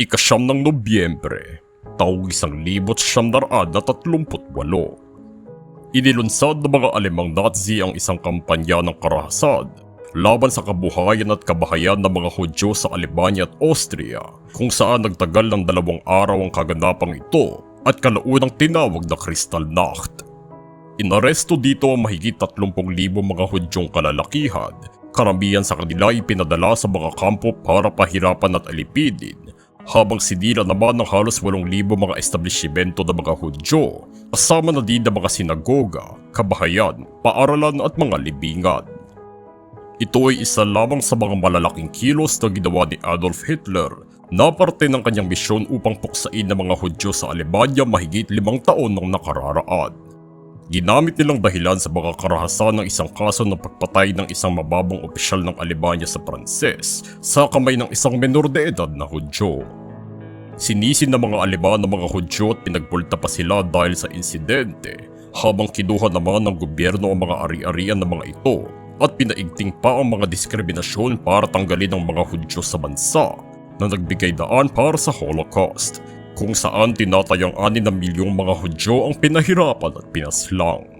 Ikasyam ng Nobyembre, taong isang libot siyam naraan na tatlumput walo. Inilunsad ng mga Alemang Nazi ang isang kampanya ng karahasan laban sa kabuhayan at kabahayan ng mga Hudyo sa Alemanya at Austria kung saan nagtagal ng dalawang araw ang kaganapang ito at kalaunang tinawag na Kristallnacht. Inaresto dito ang mahigit 30,000 mga Hudyong kalalakihan. Karamihan sa kanila ay pinadala sa mga kampo para pahirapan at alipidin, habang sinira naman ng halos 8,000 mga establishmento ng mga Hudyo, kasama na din ng mga sinagoga, kabahayan, paaralan at mga libingan. Ito ay isa lamang sa mga malalaking kilos na ginawa ni Adolf Hitler na parte ng kanyang misyon upang puksain ng mga Hudyo sa Alemanya mahigit limang taon nang nakararaan. Ginamit nilang dahilan sa mga karahasan ng isang kaso ng pagpatay ng isang mababang opisyal ng Alemanya sa Pranses sa kamay ng isang menor de edad na Hudyo. Sinisin ng mga Aleman ng mga Hudyo at pinagpulta pa sila dahil sa insidente habang kinuha naman ng gobyerno ang mga ari-arian ng mga ito at pinaigting pa ang mga diskriminasyon para tanggalin ang mga Hudyo sa bansa na nagbigay daan para sa Holocaust kung saan tinatayang anin na milyong mga Hudyo ang pinahirapan at pinaslang.